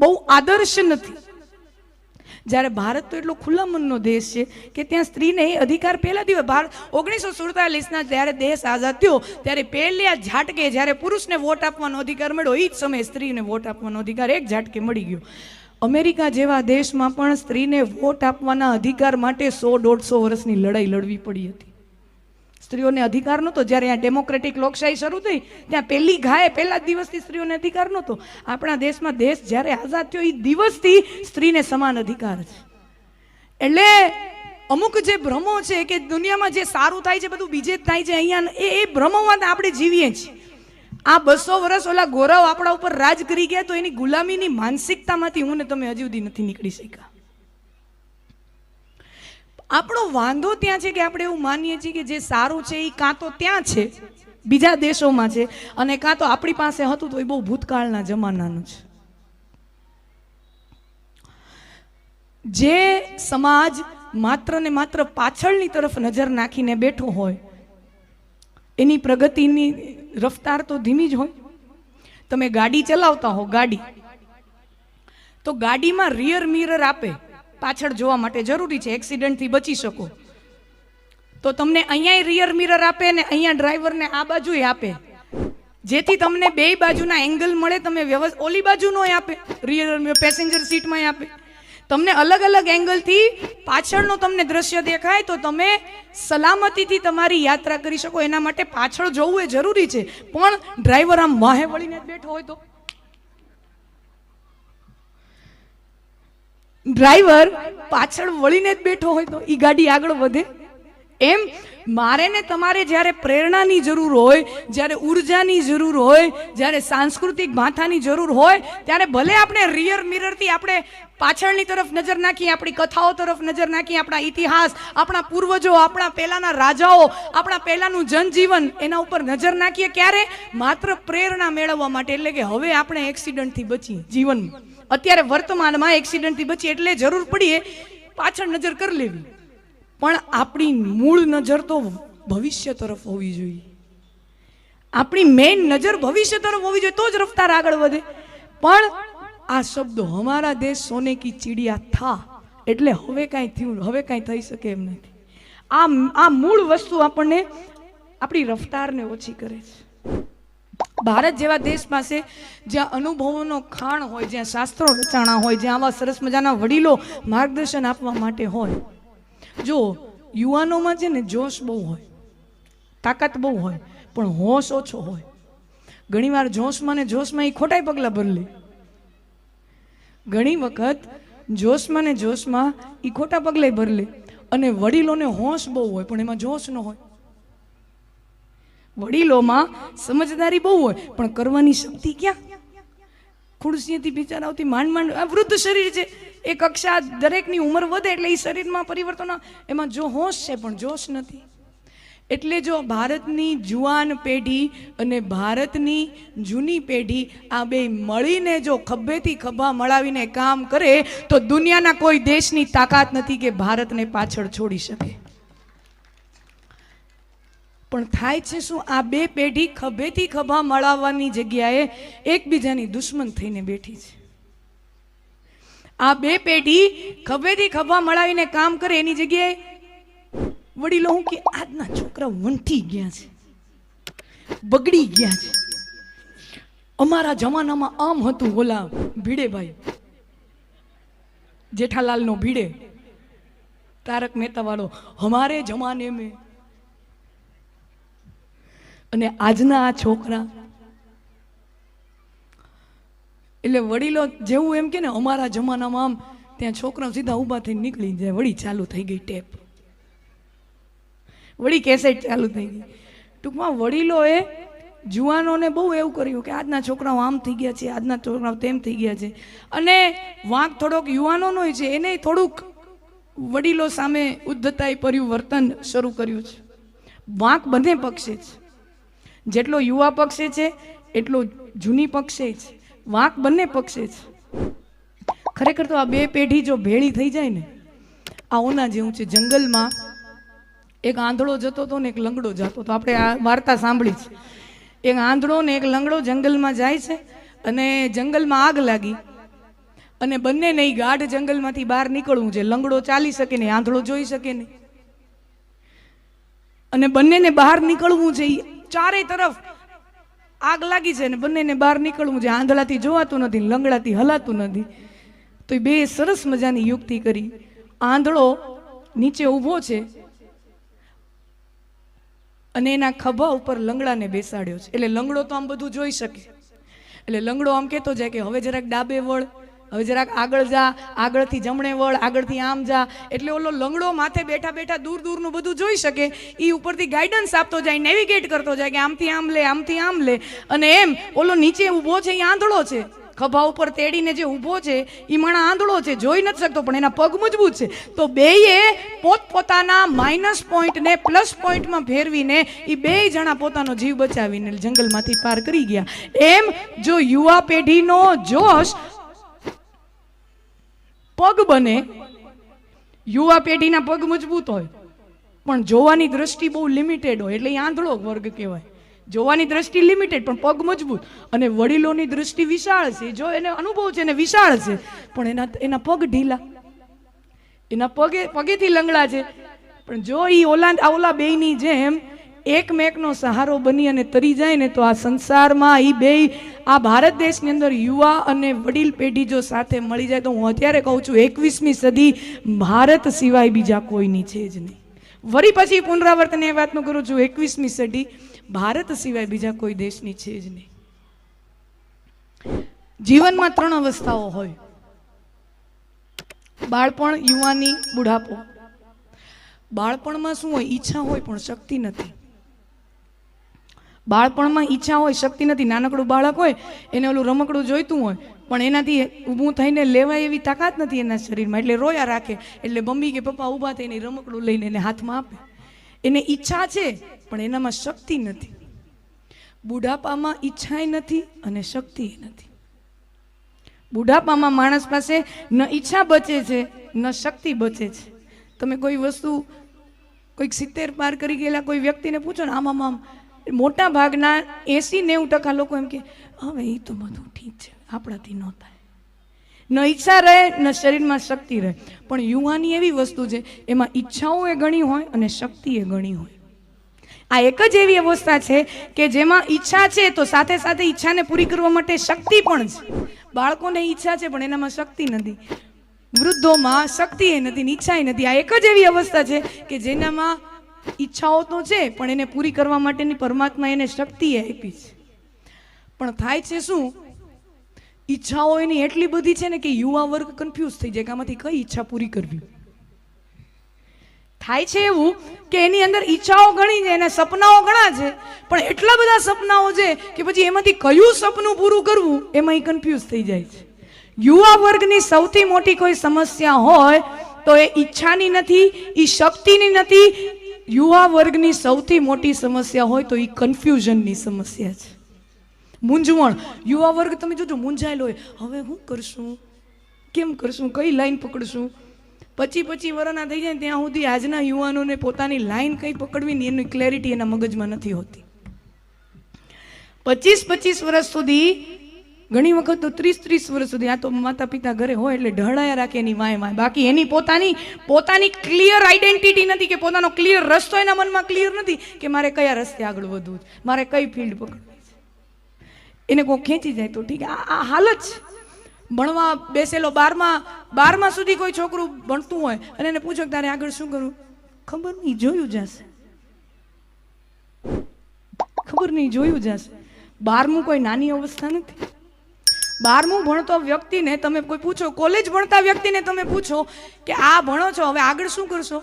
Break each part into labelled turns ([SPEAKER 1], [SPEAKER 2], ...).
[SPEAKER 1] બહુ આદર્શ નથી. જ્યારે ભારત તો એટલો ખુલ્લા મનનો દેશ છે કે ત્યાં સ્ત્રીને એ અધિકાર પહેલા દિવસ ભારત ઓગણીસો સુડતાલીસના જ્યારે દેશ આઝાદ થયો, ત્યારે પહેલા ઝાટકે જ્યારે પુરુષને વોટ આપવાનો અધિકાર મળ્યો એ જ સમયે સ્ત્રીને વોટ આપવાનો અધિકાર એક ઝાટકે મળી ગયો. અમેરિકા જેવા દેશમાં પણ સ્ત્રીને વોટ આપવાના અધિકાર માટે સો દોઢસો વર્ષની લડાઈ લડવી પડી હતી. સ્ત્રીઓને અધિકાર નહોતો. જ્યારે આ ડેમોક્રેટિક લોકશાહી શરૂ થઈ, ત્યાં પહેલી ઘાએ પહેલા દિવસથી સ્ત્રીઓને અધિકાર નહોતો. આપણા દેશમાં દેશ જ્યારે આઝાદ થયો એ દિવસથી સ્ત્રીને સમાન અધિકાર છે. એટલે અમુક જે ભ્રમો છે, કે દુનિયામાં જે સારું થાય છે, બધું બીજે જ થાય છે, અહીંયા એ એ ભ્રમોમાં આપણે જીવીએ છીએ આ બસો વર્ષ ઓલા ગોરવ આપણા ઉપર રાજ કરી ગયા, તો એની ગુલામીની માનસિકતામાંથી હું ને તમે હજી સુધી નથી નીકળી શક્યા. આપણો વાંધો ત્યાં છે કે આપણે એવું માનીએ છીએ કે જે સારું છે એ કાં તો ત્યાં છે, બીજા દેશોમાં છે, અને કાં તો આપણી પાસે હતું તો એ બહુ ભૂતકાળના જમાનાનું છે. જે સમાજ માત્ર ને માત્ર પાછળની તરફ નજર નાખીને બેઠો હોય, એની પ્રગતિની રફતાર તો ધીમી જ હોય. તમે ગાડી ચલાવતા હો ગાડી, તો ગાડીમાં રિયર મિરર આપે. પાછળ જોવા માટે જરૂરી છે, એક્સિડન્ટથી બચી શકો. તો તમને અહીંયા રિયર મિરર આપે ને અહીંયા ડ્રાઈવરને આ બાજુએ આપે. જેથી તમને બે બાજુના એંગલ મળે, તમે વ્યવસ્થિત ઓલી બાજુનો આપે રિયર પેસેન્જર સીટમાં આપે. તમને અલગ અલગ એંગલથી પાછળનું તમને દ્રશ્ય દેખાય, તો તમે સલામતીથી તમારી યાત્રા કરી શકો. એના માટે પાછળ જોવું એ જરૂરી છે. પણ ડ્રાઈવર આમ વાહે વળીને જ બેઠો હોય તો. ડ્રાઈવર પાછળ વળીને જ બેઠો હોય તો એ ગાડી આગળ વધે. એમ મારે ને તમારે જ્યારે પ્રેરણાની જરૂર હોય, જ્યારે ઉર્જાની જરૂર હોય, જ્યારે સાંસ્કૃતિક ભાથાની જરૂર હોય, ત્યારે ભલે આપણે રિયર મિરરથી આપણે પાછળની તરફ નજર નાખીએ આપણી કથાઓ તરફ નજર નાખીએ આપણા ઇતિહાસ, આપણા પૂર્વજો, આપણા પહેલાંના રાજાઓ, આપણા પહેલાંનું જનજીવન એના ઉપર નજર નાખીએ ક્યારે? માત્ર પ્રેરણા મેળવવા માટે. એટલે કે હવે આપણે એક્સિડન્ટથી બચીએ જીવનમાં. અત્યારે વર્તમાનમાં એક્સિડન્ટથી બચી એટલે જરૂર પડીએ પાછળ નજર કરી લેવી. પણ આપણી મૂળ નજર તો ભવિષ્ય તરફ હોવી જોઈએ. આપણી મેઇન નજર ભવિષ્ય તરફ હોવી જોઈએ, તો જ રફતાર આગળ વધે. પણ આ શબ્દો હમારા દેશ સોને કી ચીડિયા થા, એટલે હવે કાંઈ થયું હવે કાંઈ થઈ શકે એમ નથી. આ આ મૂળ વસ્તુ આપણને આપણી રફતારને ઓછી કરે છે. ભારત જેવા દેશ પાસે જ્યાં અનુભવોનો ખાણ હોય, જ્યાં શાસ્ત્રો રચાણા હોય, જ્યાં આવા સરસ મજાના વડીલો માર્ગદર્શન આપવા માટે હોય. જો યુવાનોમાં છે ને જોશ બહુ હોય, તાકાત બહુ હોય, પણ હોશ ઓછો હોય. ઘણીવાર જોશમાં ને જોશમાં એ ખોટાઈ પગલાં ભરલે ઘણી વખત જોશમાં ને જોશમાં એ ખોટા પગલે ભરલે અને વડીલોને હોશ બહુ હોય, પણ એમાં જોશ ન હોય. વડીલોમાં સમજદારી બહુ હોય, પણ કરવાની શક્તિ ક્યાં? ખુરશીએથી બિચારાઓથી માંડ માંડ, આ વૃદ્ધ શરીર છે, એ કક્ષા દરેકની ઉંમર વધે એટલે એ શરીરમાં પરિવર્તન એમાં જો હોશ છે, પણ જોશ નથી. એટલે જો ભારતની જુવાન પેઢી અને ભારતની જૂની પેઢી આ બે મળીને જો ખભેથી ખભા મળાવીને કામ કરે, તો દુનિયાના કોઈ દેશની તાકાત નથી કે ભારતને પાછળ છોડી શકે. પણ થાય છે શું? આ બે પેઢી ખભેથી ખભા મળાવવાની જગ્યાએ એકબીજાની દુશ્મન થઈને બેઠી છે. આ બે પેઢી ખભેથી ખભા મળાવીને કામ કરે એની જગ્યાએ વડીલો હું કે આજના છોકરા વંઠી ગયા છે, બગડી ગયા છે. અમારા જમાનામાં આમ હતું ઓલા ભીડેભાઈ, જેઠાલાલનો ભીડે, તારક મહેતા વાળો હમારે જમાને મેં અને આજના આ છોકરા. એટલે વડીલો જેવું એમ કે ને, અમારા જમાનામાં આમ ત્યાં છોકરા સીધા ઊભા નીકળી જાય વળી ચાલુ થઈ ગઈ ટેપ. વળી કેસેટ ચાલુ થઈ ગઈ. ટૂંકમાં વડીલોએ જુવાનોને બહુ એવું કર્યું કે આજના છોકરાઓ આમ થઈ ગયા છે, આજના છોકરાઓ તેમ થઈ ગયા છે. અને વાંક થોડોક યુવાનોનો છે, એને થોડુંક વડીલો સામે ઉદ્ધતાઈ ભર્યું વર્તન શરૂ કર્યું છે. વાંક બંને પક્ષે છે જેટલો યુવા પક્ષે છે, એટલો જૂની પક્ષે છે વાંક બંને પક્ષે છે ખરેખર તો આ બે પેઢી જો ભેળી થઈ જાય ને, આ ઓના જેવું છે. જંગલમાં એક આંધળો જતો હતો ને, એક લંગડો જતો હતો. આપણે આ વાર્તા સાંભળી છે. એક આંધળો ને એક લંગડો જંગલમાં જાય છે અને જંગલમાં આગ લાગી અને બંને નહીં ગાઢ જંગલમાંથી બહાર નીકળવું છે. લંગડો ચાલી શકે નહીં આંધળો જોઈ શકે નહીં અને બંનેને બહાર નીકળવું ઈ ચારે તરફ આગ લાગી છે ને બંનેને બહાર નીકળવું છે. આંધળાથી જોવાતું નથી, લંગડાથી હલાતું નથી. તો એ બે સરસ મજાની યુક્તિ કરી. આંધળો નીચે ઊભો છે અને એના ખભા ઉપર લંગડાને બેસાડ્યો છે. એટલે લંગડો તો આમ બધું જોઈ શકે. એટલે લંગડો આમ કહેતો જાય કે હવે જરાક ડાબે વળ હવે જરાક આગળ જા, આગળથી જમણે વળ, આગળથી આમ જા. એટલે ઓલો લંગડો માથે બેઠા બેઠા દૂર દૂરનું બધું જોઈ શકે. એ ઉપરથી ગાઈડન્સ આપતો જાય નેવિગેટ કરતો જાય કે આમથી આમ લે, આમથી આમ લે. અને એમ, ઓલો નીચે ઊભો છે એ આંધળો છે. ખભા ઉપર તેડીને જે ઊભો છે એ માણા આંધળો છે, જોઈ નથી શકતો, પણ એના પગ મજબૂત છે. તો બેયે પોતપોતાના માઇનસ પોઈન્ટને પ્લસ પોઈન્ટમાં ફેરવીને એ બે જણા પોતાનો જીવ બચાવીને જંગલમાંથી પાર કરી ગયા. એમ, જો યુવા પેઢીનો જોશ પગ બને, યુવા પેઢીના પગ મજબૂત હોય. પણ જોવાની દ્રષ્ટિ બહુ લિમિટેડ હોય, એટલે આંધળો વર્ગ કહેવાય. જોવાની દ્રષ્ટિ લિમિટેડ પણ પગ મજબૂત. અને વડીલોની દ્રષ્ટિ વિશાળ છે, જો એને અનુભવ છે એને વિશાળ છે, પણ એના એના પગ ઢીલા. એના પગે, પગેથી લંગડા છે. પણ જો એ ઓલા ઓલા બેયની જેમ એકમેકનો સહારો બની અને તરી જાય ને તો આ સંસારમાં એ બે આ ભારત દેશની અંદર યુવા અને વડીલ પેઢી જો સાથે મળી જાય તો હું અત્યારે કહું છું, એકવીસમી સદી ભારત સિવાય બીજા કોઈની છે જ નહીં. વળી પછી પુનરાવર્તન એ વાતનું કરું છું, એકવીસમી સદી ભારત સિવાય બીજા કોઈ દેશની છે જ નહીં. જીવનમાં ત્રણ અવસ્થાઓ હોય. બાળપણ યુવાની બુઢાપો. બાળપણમાં શું હોય, ઈચ્છા હોય પણ શક્તિ નથી. બાળપણમાં ઈચ્છા હોય, શક્તિ નથી. નાનકડું બાળક હોય, એને ઓલું રમકડું જોઈતું હોય, પણ એનાથી ઊભું થઈને લેવાય એવી તાકાત નથી એના શરીરમાં. એટલે રોયા રાખે. એટલે મમ્મી કે પપ્પા ઊભા થઈને રમકડું લઈને એને હાથમાં આપે. એને ઈચ્છા છે, પણ એનામાં શક્તિ નથી. બુઢાપામાં ઈચ્છાય નથી અને શક્તિ નથી. બુઢાપામાં માણસ પાસે ન ઈચ્છા બચે છે, ન શક્તિ બચે છે. તમે કોઈ વસ્તુ, કોઈક સિત્તેર પાર કરી ગયેલા કોઈ વ્યક્તિને પૂછો ને આમ આમ મોટા ભાગના એસી નેવું ટકા લોકો એમ કે, હવે એ તો બધું ઠીક છે, આપણાથી ન થાય. ન ઈચ્છા રહે, ન શરીરમાં શક્તિ રહે. પણ યુવાની એવી વસ્તુ છે, એમાં ઈચ્છાઓ એ ઘણી હોય અને શક્તિ એ ઘણી હોય. આ એક જ એવી અવસ્થા છે કે જેમાં ઈચ્છા છે તો સાથે સાથે ઈચ્છાને પૂરી કરવા માટે શક્તિ પણ છે. બાળકોને ઈચ્છા છે, પણ એનામાં શક્તિ નથી. વૃદ્ધોમાં શક્તિ એ નથી ઈચ્છા એ નથી. આ એક જ એવી અવસ્થા છે કે જેનામાં ઈચ્છાઓ તો છે પણ એને પૂરી કરવા માટેની પરમાત્મા એને શક્તિ આપી છે. પણ થાય છે શું? ઈચ્છાઓ એની એટલી બધી છે ને કે યુવા વર્ગ કન્ફ્યુઝ થઈ જાય કે આમાંથી કઈ ઈચ્છા પૂરી કરવી? થાય છે એવું કે એની અંદર ઈચ્છાઓ ઘણી છે, એના સપનાઓ ઘણા છે, પણ એટલા બધા સપનાઓ છે કે પછી એમાંથી કયું સપનું પૂરું કરવું એમાં કન્ફ્યુઝ થઈ જાય છે. યુવા વર્ગની સૌથી મોટી કોઈ સમસ્યા હોય તો એ ઈચ્છાની નથી એ શક્તિની નથી યુવા વર્ગની સૌથી મોટી સમસ્યા હોય તો એ કન્ફ્યુઝનની સમસ્યા છે. મૂંઝવણ. યુવા વર્ગ તમે જોજો, મૂંઝાયેલો હોય. હવે હું કરશું? કેમ કરશું? કઈ લાઈન પકડશું? પચી પચી વર્ષના થઈ જાય ત્યાં સુધી આજના યુવાનોને પોતાની લાઈન કઈ પકડવી ને એની ક્લેરિટી એના મગજમાં નથી હોતી. પચીસ પચીસ વર્ષ સુધી ઘણી વખત તો ત્રીસ ત્રીસ વર્ષ સુધી આ તો માતા પિતા ઘરે હોય એટલે ઢળાયા રાખે એની વાય માય બાકી એની પોતાની પોતાની ક્લિયર આઈડેન્ટિટી નથી કે પોતાનો ક્લિયર રસ્તો એના મનમાં ક્લિયર નથી કે મારે કયા રસ્તે આગળ વધવું છે, મારે કઈ ફિલ્ડ પકડવી એને કોઈ ખેંચી જાય તો ઠીક, આ આ હાલત છે. ભણવા બેસેલો બારમાં, બારમા સુધી કોઈ છોકરું ભણતું હોય અને એને પૂછો કે તારે આગળ શું કરવું? ખબર નહીં, જોયું જશે. ખબર નહીં, જોયું જશે. બારમું કોઈ નાની અવસ્થા નથી. બારમું ભણતો વ્યક્તિને તમે કોઈ પૂછો, કોલેજ ભણતા વ્યક્તિને તમે પૂછો કે આ ભણો છો, હવે આગળ શું કરશો?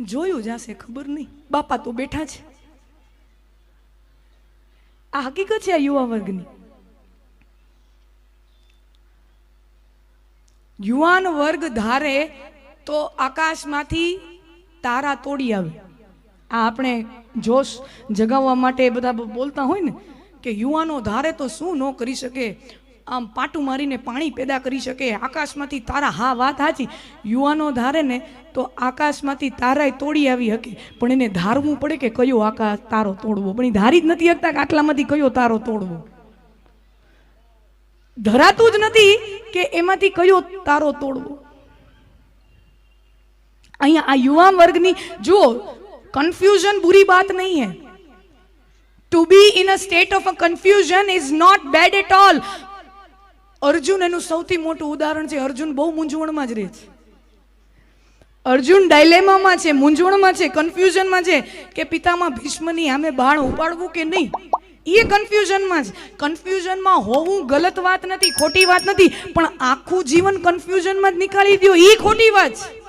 [SPEAKER 1] જોયું જશે ખબર નહીં. બાપા તો બેઠા છે. આ હકીકત છે આ યુવા વર્ગની. યુવાન વર્ગ ધારે તો આકાશમાંથી તારા તોડી આવે. આ આપણે જોશ જગાવવા માટે બધા બોલતા હોય ને, કે યુવાનો ધારે તો શું ન કરી શકે? આમ પાટું મારીને પાણી પેદા કરી શકે. આકાશમાંથી તારા હા વાત સાચી. યુવાનો ધારે ને તો આકાશમાંથી તારાય તોડી આવી હકી. પણ એને ધારવું પડે કે કયો આકાશ તારો તોડવો. પણ એ ધારી જ નથી શકતા કે આટલામાંથી કયો તારો તોડવો. ધરાતું જ નથી કે એમાંથી કયો તારો તોડવો. અહીંયા આ યુવા વર્ગની જુઓ કન્ફ્યુઝન બુરી બાત નહીં હે. To be in a state of a confusion is not bad at all Arjun એનું સૌથી મોટું ઉદાહરણ છે, અર્જુન બહુ મૂંઝવણમાં જ રહે છે. અર્જુન ડાયલેમામાં છે, મૂંઝવણમાં છે કન્ફ્યુઝનમાં છે કે પિતામાં ભીષ્મની આમે બાણ ઉપાડવું કે નહીં? એ કન્ફ્યુઝનમાં છે કન્ફ્યુઝનમાં હોવું ગલત વાત નથી, ખોટી વાત નથી, પણ આખું જીવન કન્ફ્યુઝનમાં જ નીકાળી દો એ ખોટી વાત છે.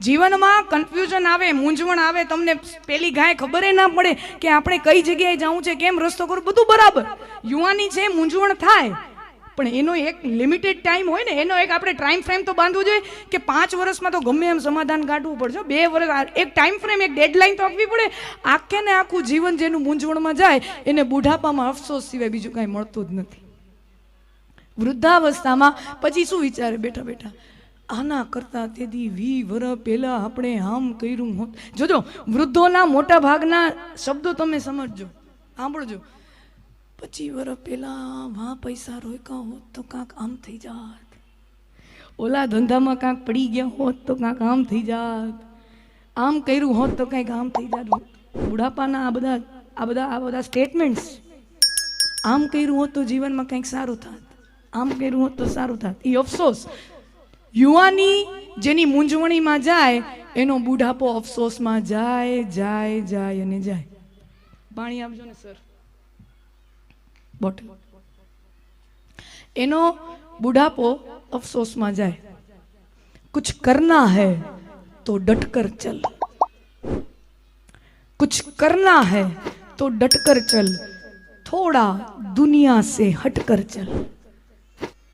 [SPEAKER 1] જીવનમાં કન્ફ્યુઝન આવે, મૂંઝવણ આવે, તમને પેલી ગાય ખબર ના પડે કે આપણે કઈ જગ્યાએ જવું છે, કેમ રસ્તો કરો બધું બરાબર. યુવાની છે, મૂંઝવણ થાય. પણ એનો એક લિમિટેડ ટાઈમ હોય ને, એનો એક આપણે ટાઈમ ફ્રેમ તો બાંધવું જોઈએ કે પાંચ વર્ષમાં તો ગમે એમ સમાધાન કાઢવું પડશે. બે વર્ષ એક ટાઈમ ફ્રેમ એક ડેડલાઈન તો આપવી પડે. આખે ને આખું જીવન જેનું મૂંઝવણમાં જાય, એને બુઢાપામાં અફસોસ સિવાય બીજું કાંઈ મળતું જ નથી. વૃદ્ધાવસ્થામાં, પછી શું વિચારે બેઠા બેઠા? આના કરતા તેથી વી વર પહેલા આપણે આમ કર્યું હોત. જોજો, વૃદ્ધોના મોટા ભાગના શબ્દો તમે સમજજો, સાંભળજો. પચી વર પહેલા વા પૈસા રોક્યા હોત તો કાંક આમ થઈ જાત. ઓલા ધંધામાં કાંક પડી ગયા હોત તો કાંક આમ થઈ જાત. આમ કર્યું હોત તો કાંઈક આમ થઈ જાત. બુઢાપાના આ બધા આ બધા આ બધા સ્ટેટમેન્ટ્સ આમ કર્યું હોત તો જીવનમાં કંઈક સારું થાત. આમ કર્યું હોત તો સારું થાત. એ અફસોસ. યુવાની જેની મૂંઝવણીમાં જાય એનો બુઢાપો અફસોસમાં જાય જાય જાય અને જાય પાણી આપજો ને સર બોટલ એનો બુઢાપો અફસોસમાં જાય कुछ करना है तो डटकर चल कुछ करना है तो डटकर चल थोड़ा दुनिया से हटकर चल